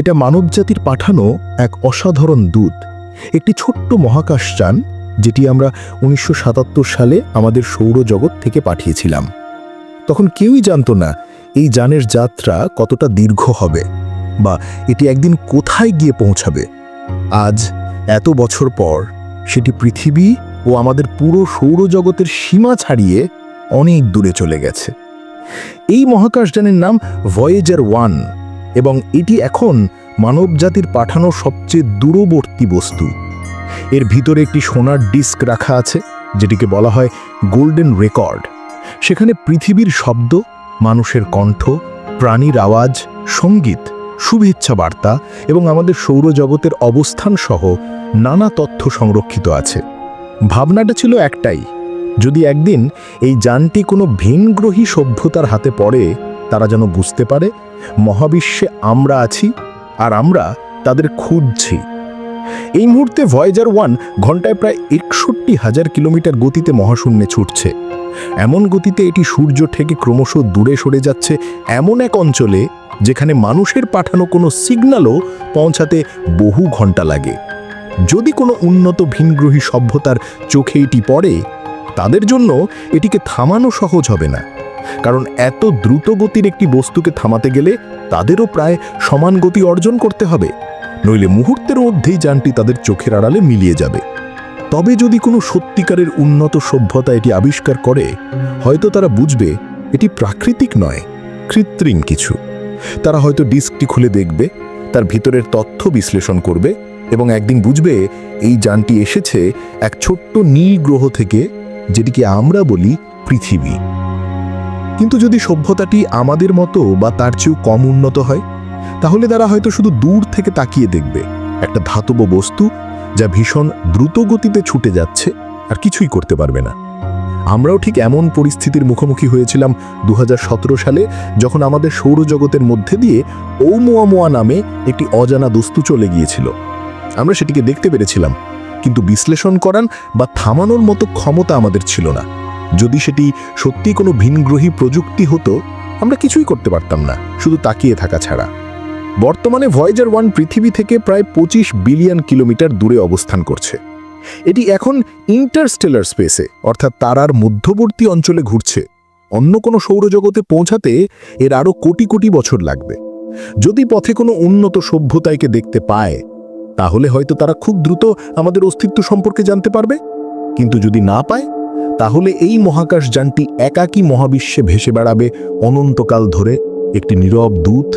এটা মানবজাতির পাঠানো এক অসাধারণ দূত। একটি ছোট্ট মহাকাশযান যেটি আমরা উনিশশো সাতাত্তর সালে আমাদের সৌরজগৎ থেকে পাঠিয়েছিলাম। তখন কেউই জানতো না এই যানের যাত্রা কতটা দীর্ঘ হবে বা এটি একদিন কোথায় গিয়ে পৌঁছাবে। আজ, এত বছর পর, সেটি পৃথিবী ও আমাদের পুরো সৌরজগতের সীমা ছাড়িয়ে অনেক দূরে চলে গেছে। এই মহাকাশযানের নাম ভয়েজার ওয়ান এবং এটি এখন মানবজাতির পাঠানো সবচেয়ে দূরবর্তী বস্তু। এর ভিতরে একটি সোনার ডিস্ক রাখা আছে, যেটিকে বলা হয় গোল্ডেন রেকর্ড। সেখানে পৃথিবীর শব্দ, মানুষের কণ্ঠ, প্রাণীর আওয়াজ, সংগীত, শুভেচ্ছা বার্তা এবং আমাদের সৌরজগতের অবস্থান সহ নানা তথ্য সংরক্ষিত আছে। ভাবনাটা ছিল একটাই, যদি একদিন এই যানটি কোনো ভিনগ্রহী সভ্যতার হাতে পড়ে তারা যেন বুঝতে পারে, মহাবিশ্বে আমরা আছি আর আমরা তাদের খুঁজছি। এই মুহূর্তে ভয়েজার ওয়ান ঘন্টায় প্রায় একষট্টি হাজার কিলোমিটার গতিতে মহাশূন্যে ছুটছে। এমন গতিতে এটি সূর্য থেকে ক্রমশ দূরে সরে যাচ্ছে এমন এক অঞ্চলে যেখানে মানুষের পাঠানো কোনো সিগন্যালও পৌঁছাতে বহু ঘণ্টা লাগে। যদি কোনো উন্নত ভিনগ্রহী সভ্যতার চোখে এটি পড়ে, তাদের জন্য এটিকে থামানো সহজ হবে না। কারণ এত দ্রুত গতির একটি বস্তুকে থামাতে গেলে তাদেরও প্রায় সমান গতি অর্জন করতে হবে। নইলে মুহূর্তের মধ্যেই যানটি তাদের চোখের আড়ালে মিলিয়ে যাবে। তবে যদি কোনো সত্যিকারের উন্নত সভ্যতা এটি আবিষ্কার করে, হয়তো তারা বুঝবে এটি প্রাকৃতিক নয়, কৃত্রিম কিছু। তারা হয়তো ডিস্কটি খুলে দেখবে, তার ভিতরের তথ্য বিশ্লেষণ করবে এবং একদিন বুঝবে এই যানটি এসেছে এক ছোট্ট নীল গ্রহ থেকে, যেটিকে আমরা বলি পৃথিবী। কিন্তু যদি সভ্যতাটি আমাদের মতো বা তার চেয়েও কম উন্নত হয়, তাহলে তারা হয়তো শুধু দূর থেকে তাকিয়ে দেখবে। একটা ধাতব বস্তু যা ভীষণ দ্রুত গতিতে ছুটে যাচ্ছে আর কিছুই করতে পারবে না। আমরাও ঠিক এমন পরিস্থিতির মুখোমুখি হয়েছিলাম দু হাজার সতেরো সালে যখন আমাদের সৌরজগতের মধ্যে দিয়ে ঔমোয়ামোয়া নামে একটি অজানা দস্তু চলে গিয়েছিল। আমরা সেটিকে দেখতে পেরেছিলাম, কিন্তু বিশ্লেষণ করান বা থামানোর মতো ক্ষমতা আমাদের ছিল না। যদি সেটি সত্যি কোনো ভিনগ্রহী প্রযুক্তি হতো, আমরা কিছুই করতে পারতাম না, শুধু তাকিয়ে থাকা ছাড়া। বর্তমানে ভয়েজার ওয়ান পৃথিবী থেকে প্রায় পঁচিশ বিলিয়ন কিলোমিটার দূরে অবস্থান করছে। এটি এখন ইন্টারস্টেলার স্পেসে অর্থাৎ তারার মধ্যবর্তী অঞ্চলে ঘুরছে। অন্য কোনো সৌরজগতে পৌঁছাতে এর আরও কোটি কোটি বছর লাগবে। যদি পথে কোনো উন্নত সভ্যতাকে দেখতে পায়, তাহলে হয়তো তারা খুব দ্রুত আমাদের অস্তিত্ব সম্পর্কে জানতে পারবে। কিন্তু যদি না পায় তাহলে এই মহাকাশ যানটি একাকী মহাবিশ্বে ভেসে বেড়াবে অনন্তকাল ধরে একটি নীরব দূত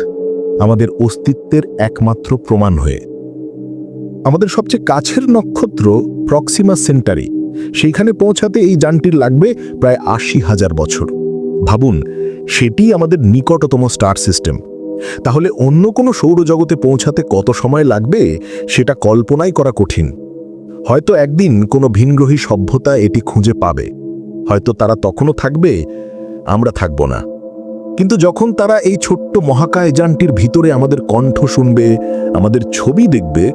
আমাদের অস্তিত্বের একমাত্র প্রমাণ হয়ে। আমাদের সবচেয়ে কাছের নক্ষত্র প্রক্সিমা সেন্টারি। সেইখানে পৌঁছাতে এই যানটির লাগবে প্রায় আশি হাজার বছর। ভাবুন, সেটি আমাদের নিকটতম স্টার সিস্টেম। তাহলে অন্য কোনো সৌরজগতে পৌঁছাতে কত সময় লাগবে, সেটা কল্পনাই করা কঠিন। হয়তো একদিন কোনো ভিনগ্রহী সভ্যতা এটি খুঁজে পাবে। হয়তো তারা তখনও থাকবে, আমরা থাকব না। কিন্তু যখন তারা এই ছোট্ট মহাকায় যানটির ভিতরে আমাদের কণ্ঠ শুনবে, আমাদের ছবি দেখবে,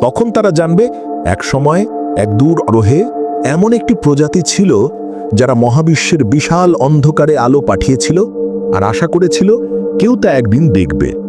তখন তারা জানবে, এক সময়, এক দূর আরোহে, এমন একটি প্রজাতি ছিল, যারা মহাবিশ্বের বিশাল অন্ধকারে আলো পাঠিয়েছিল, আর আশা করেছিল, কেউ তা একদিন দেখবে।